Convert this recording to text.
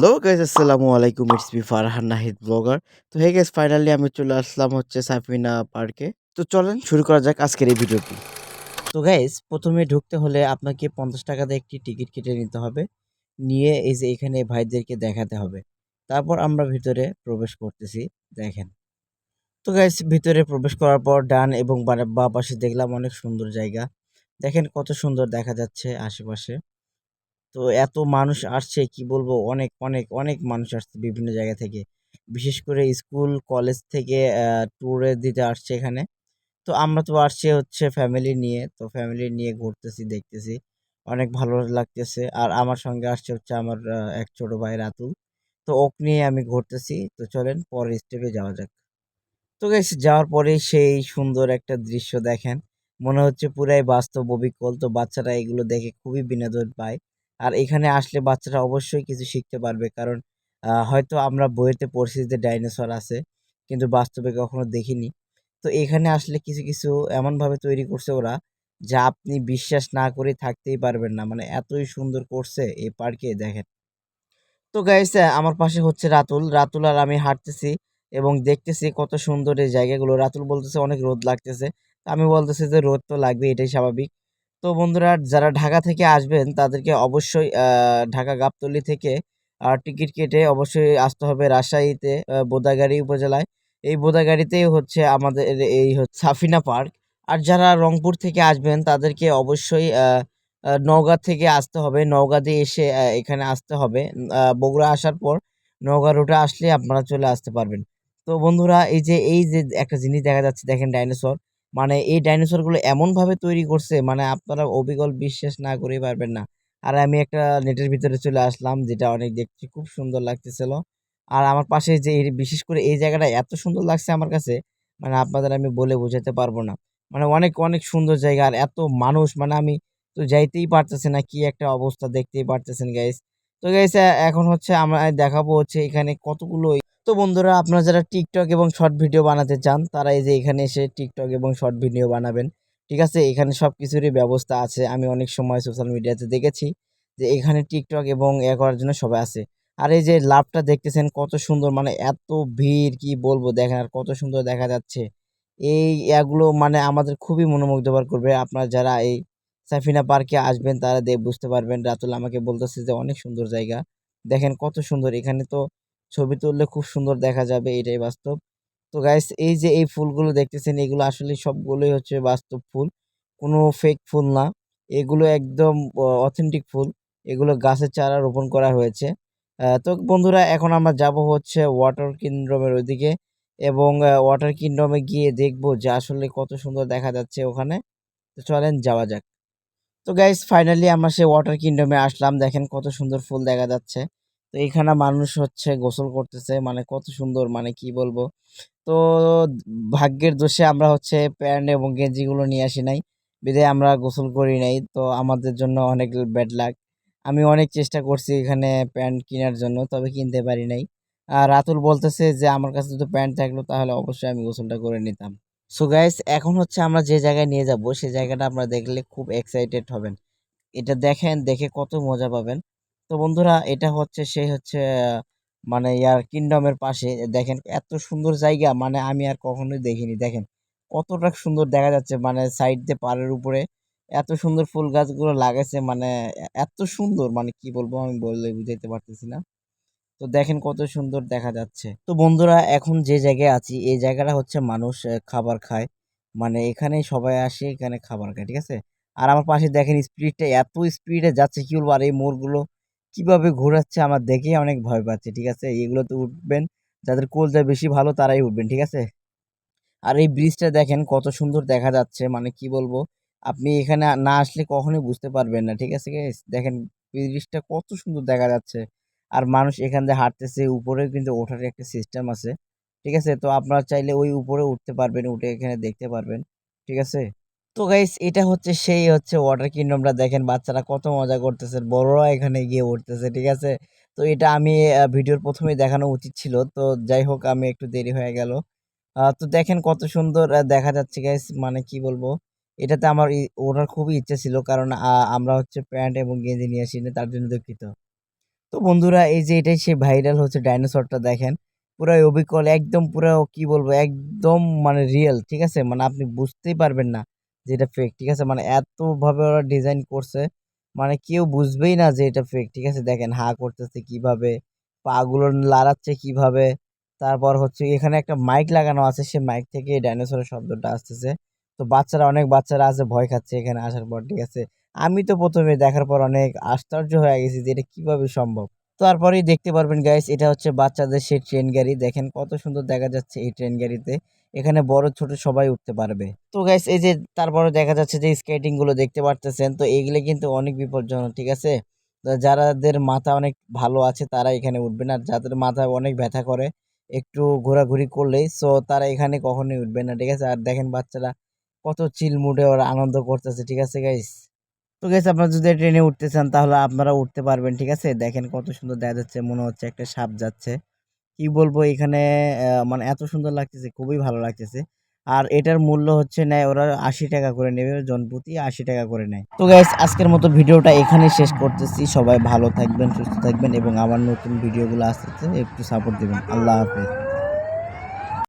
Hello guys, আসসালামু আলাইকুম। It's me Farhan Nahid vlogger তো হে গাইস ফাইনালি আমি চলে আসলাম হচ্ছে সাফিনা পার্কে তো চলেন, শুরু করা যাক আজকের এই ভিডিওটি। তো গাইস প্রথমে ঢুকতে হলে আপনাকে পঞ্চাশ টাকাতে একটি টিকিট কেটে নিতে হবে। নিয়ে এই যে এখানে ভাইদেরকে দেখাতে হবে। তারপর আমরা ভিতরে প্রবেশ করতেছি, দেখেন। তো গাইস ভিতরে প্রবেশ করার পর ডান এবং বা- বাঁ পাশে দেখলাম অনেক সুন্দর জায়গা। দেখেন কত সুন্দর দেখা যাচ্ছে আশেপাশে। তো এত মানুষ আসছে, কি বলব? অনেক অনেক অনেক মানুষ আসছে বিভিন্ন জায়গা থেকে। বিশেষ করে স্কুল, কলেজ থেকে ট্যুরে দিতে আসছে এখানে। তো আমরা তো আসছি হচ্ছে ফ্যামিলি নিয়ে। তো ফ্যামিলি নিয়ে ঘুরতেছি, দেখতেছি। অনেক ভালো লাগতেছে। আর আমার সঙ্গে আসছে হচ্ছে আমার এক ছোট ভাই রাতুল। তো ওক নিয়ে আমি ঘুরতেছি। তো চলেন পরের স্টেপে যাওয়া যাক। তো গাইস যাওয়ার পরেই সেই সুন্দর একটা দৃশ্য দেখেন। মনে হচ্ছে পুরাই বাস্তব অবিকল। তো বাচ্চারা এগুলো দেখে খুবই বিনোদন পায়। আর এখানে আসলে বাচ্চারা অবশ্যই কিছু শিখতে পারবে। কারণ হয়তো আমরা বইয়েতে পড়ছি যে ডাইনোসর আছে, কিন্তু বাস্তবে কখনো দেখিনি। তো এখানে আসলে কিছু কিছু এমনভাবে তৈরি করছে ওরা, যা আপনি বিশ্বাস না করে থাকতেই পারবেন না। মানে এতই সুন্দর করছে এই পার্কে, দেখেন। তো গাইস আমার পাশে হচ্ছে রাতুল। রাতুল আর আমি হাঁটতেছি এবং দেখতেছি কত সুন্দর এই জায়গাগুলো। রাতুল বলতেছে, অনেক রোদ লাগতেছে। আমি বলতেছি যে, রোদ তো লাগবে এটাই স্বাভাবিক। তো বন্ধুরা, যারা ঢাকা থেকে আসবেন, তাদেরকে অবশ্যই ঢাকা গাবতলী থেকে টিকিট কেটে অবশ্যই আসতে হবে রাজশাহীতে বোদাগাড়ি উপজেলায়। এই বোদাগাড়িতেই হচ্ছে আমাদের এই সাফিনা পার্ক। আর যারা রংপুর থেকে আসবেন, তাদেরকে অবশ্যই নওগাঁ থেকে আসতে হবে। নওগাঁ দিয়ে এসে এখানে আসতে হবে। বগুড়া আসার পর নওগাঁ রুটে আসলে আপনারা চলে আসতে পারবেন। তো বন্ধুরা, এই যে এই যে একটা জিনিস দেখা যাচ্ছে, দেখেন ডাইনোসর। মানে এই ডাইনোসরগুলো এমন ভাবে তৈরি করছে মানে আপনারা অবিকল বিশ্বাস না করে পারবেন না। আর আমি একটা নেটের ভিতরে চলে আসলাম, যেটা অনেক দেখতে খুব সুন্দর লাগতেছিল। আর আমার পাশে যে বিশেষ করে এই জায়গাটা এত সুন্দর লাগছে আমার কাছে মানে আপনাদের আমি বলে বোঝাতে পারব না। মানে অনেক অনেক সুন্দর জায়গা আর এত মানুষ মানে আমি তো যাইতেই পারতেছি না, কি একটা অবস্থা দেখতেই পারতেছেন গাইস তো গাইস এখন হচ্ছে আমরা দেখাবো হচ্ছে এখানে কতগুলো তো বন্ধুরা, আপনারা যারা টিকটক এবং শর্ট ভিডিও বানাতে চান, তারা এই যে এখানে এসে টিকটক এবং শর্ট ভিডিও বানাবেন। ঠিক আছে? এখানে সব কিছুরই ব্যবস্থা আছে। আমি অনেক সময় সোশ্যাল মিডিয়াতে দেখেছি যে এখানে টিকটক এবং এ করার জন্য সবাই আছে আর এই যে লাভটা দেখতেছেন, কত সুন্দর মানে এত ভিড়, কি বলব? দেখেন আর কত সুন্দর দেখা যাচ্ছে। এই এগুলো মানে আমাদের খুবই মনোমুগ্ধকর করবে। আপনারা যারা এই সাফিনা পার্কে আসবেন, তারা দেখ বুঝতে পারবেন। রাতুল আমাকে বলতেছে যে অনেক সুন্দর জায়গা। দেখেন কত সুন্দর। এখানে তো ছবি তুললে খুব সুন্দর দেখা যাবে, এটাই বাস্তব। তো গাইস এই যে এই ফুলগুলো দেখতেছেন, এগুলো আসলে সবগুলোই হচ্ছে বাস্তব ফুল। কোনো ফেক ফুল না। এগুলো একদম অথেন্টিক ফুল। এগুলো গাছের চারা রোপণ করা হয়েছে। তো বন্ধুরা, এখন আমরা যাব হচ্ছে ওয়াটার কিংডমের ওইদিকে এবং ওয়াটার কিংডমে গিয়ে দেখব যে আসলে কত সুন্দর দেখা যাচ্ছে ওখানে। তো চলেন যাওয়া যাক। তো গাইস ফাইনালি আমরা সেই ওয়াটার কিংডমে আসলাম। দেখেন কত সুন্দর ফুল দেখা যাচ্ছে। তো এখানে মানুষ হচ্ছে গোসল করতেছে মানে কত সুন্দর মানে কি বলব? তো ভাগ্যের দোষে আমরা হচ্ছে প্যান্ট এবং গেঞ্জিগুলো নিয়ে আসি নাই। বিধায় আমরা গোসল করি নাই, তো আমাদের জন্য অনেক ব্যাড লাক আমি অনেক চেষ্টা করছি এখানে প্যান্ট কেনার জন্য, তবে কিনতে পারি নাই। আর রাতুল বলতেছে যে, আমার কাছে যদি প্যান্ট থাকল তাহলে অবশ্যই আমি গোসলটা করে নিতাম। সো গাইস এখন হচ্ছে আমরা যে জায়গায় নিয়ে যাব সেই জায়গাটা আপনারা দেখলে খুব এক্সাইটেড হবেন। এটা দেখেন, দেখে কত মজা পাবেন। তো বন্ধুরা এটা হচ্ছে সেই হচ্ছে মানে ইয়ার কিংডমের পাশে। দেখেন এত সুন্দর জায়গা মানে আমি আর কখনোই দেখিনি। দেখেন কতটা সুন্দর দেখা যাচ্ছে মানে সাইড দিয়ে পাড়ের উপরে। এত সুন্দর ফুল গাছগুলো লাগাইছে মানে এত সুন্দর মানে কি বলব আমি বললে বুঝাইতে পারতেছি না। তো দেখেন কত সুন্দর দেখা যাচ্ছে। তো বন্ধুরা এখন যে জায়গায় আছি, এই জায়গাটা হচ্ছে মানুষ খাবার খায়। মানে এখানে সবাই আসে, এখানে খাবার খায়, ঠিক আছে? আর আমার পাশে দেখেন স্পিডটা এত স্পিডে যাচ্ছে, কি বলব? আর এই মোড়গুলো কীভাবে ঘোরাচ্ছে আমার দেখেই অনেক ভয় পাচ্ছে, ঠিক আছে? এগুলোতে উঠবেন, যাদের কলজা বেশি ভালো তারাই উঠবেন, ঠিক আছে? আর এই ব্রিজটা দেখেন কত সুন্দর দেখা যাচ্ছে মানে কি বলব? আপনি এখানে না আসলে কখনোই বুঝতে পারবেন না, ঠিক আছে? দেখেন ব্রিজটা কত সুন্দর দেখা যাচ্ছে। আর মানুষ এখান দিয়ে হাঁটতেছে, উপরেও কিন্তু ওঠার একটা সিস্টেম আছে, ঠিক আছে? তো আপনারা চাইলে ওই উপরে উঠতে পারবেন, উঠে এখানে দেখতে পারবেন, ঠিক আছে? তো গাইস এটা হচ্ছে সেই হচ্ছে ওয়াটার কিংডমটা দেখেন, বাচ্চারা কত মজা করতেছে বড়রা এখানে গিয়ে উঠতেছে ঠিক আছে? তো এটা আমি ভিডিওর প্রথমেই দেখানো উচিত ছিল, তো যাই হোক, আমি একটু দেরি হয়ে গেল। তো দেখেন কত সুন্দর দেখা যাচ্ছে গাইস মানে কি বলব? এটাতে আমার ওঠার খুবই ইচ্ছে ছিল, কারণ আমরা হচ্ছে প্যান্ট এবং গেঞ্জি নিয়ে আসিনি তার জন্য দুঃখিত। তো বন্ধুরা, এই যে এটাই সেই ভাইরাল হচ্ছে ডাইনোসরটা দেখেন পুরো অবিকল, একদম পুরো কি বলব, একদম মানে রিয়েল ঠিক আছে? মানে আপনি বুঝতেই পারবেন না। যে এটা ফেক ঠিক আছে? মানে এতভাবে ওরা ডিজাইন করছে মানে কেউ বুঝবেই না যে এটা ফেক ঠিক আছে? দেখেন, হা করতেছে কীভাবে, পাগুলো লাড়াচ্ছে কীভাবে, তারপর হচ্ছে এখানে একটা মাইক লাগানো আছে, সে মাইক থেকে ডাইনোসরের শব্দটা আসতেছে। তো বাচ্চারা, অনেক বাচ্চারা আছে, ভয় খাচ্ছে এখানে আসার পর, ঠিক আছে? আমি তো প্রথমে দেখার পর অনেক আশ্চর্য হয়ে গেছি যে এটা কীভাবে সম্ভব। তারপরেই দেখতে পারবেন গাইস এটা হচ্ছে বাচ্চাদের সেই ট্রেন গাড়ি। দেখেন কত সুন্দর দেখা যাচ্ছে এই ট্রেন গাড়িতে। এখানে বড় ছোট সবাই উঠতে পারবে। তো গাইস এই যে তারপরে দেখা যাচ্ছে যে স্কেটিংগুলো দেখতে পারতেছেন, তো এইগুলো কিন্তু অনেক বিপজ্জনক, ঠিক আছে? তো যারাদের মাথা অনেক ভালো আছে, তারা এখানে উঠবে না। যাদের মাথা অনেক ব্যথা করে, একটু ঘোরাঘুরি করলেই সো তারা এখানে কখনোই উঠবে না, ঠিক আছে? আর দেখেন বাচ্চারা কত চিল মুডে ওরা আনন্দ করতেছে, ঠিক আছে গাইস তো গাইস আপনারা যদি ট্রেনে উঠতে চান, তাহলে আপনারা উঠতে পারবেন, ঠিক আছে? দেখেন কত সুন্দর দেখা যাচ্ছে, মনে হচ্ছে একটা সাপ যাচ্ছে। কি বলব, এখানে মানে এত সুন্দর লাগতেছে, খুবই ভালো লাগতেছে। আর এটার মূল্য হচ্ছে নেয়, ওরা আশি টাকা করে নেবে, জনপ্রতি আশি টাকা করে নেয়। তো গাইস আজকের মতো ভিডিওটা এখানে শেষ করতেছি। সবাই ভালো থাকবেন, সুস্থ থাকবেন এবং আমার নতুন ভিডিওগুলো আসতে একটু সাপোর্ট দেবেন। আল্লাহ হাফেজ।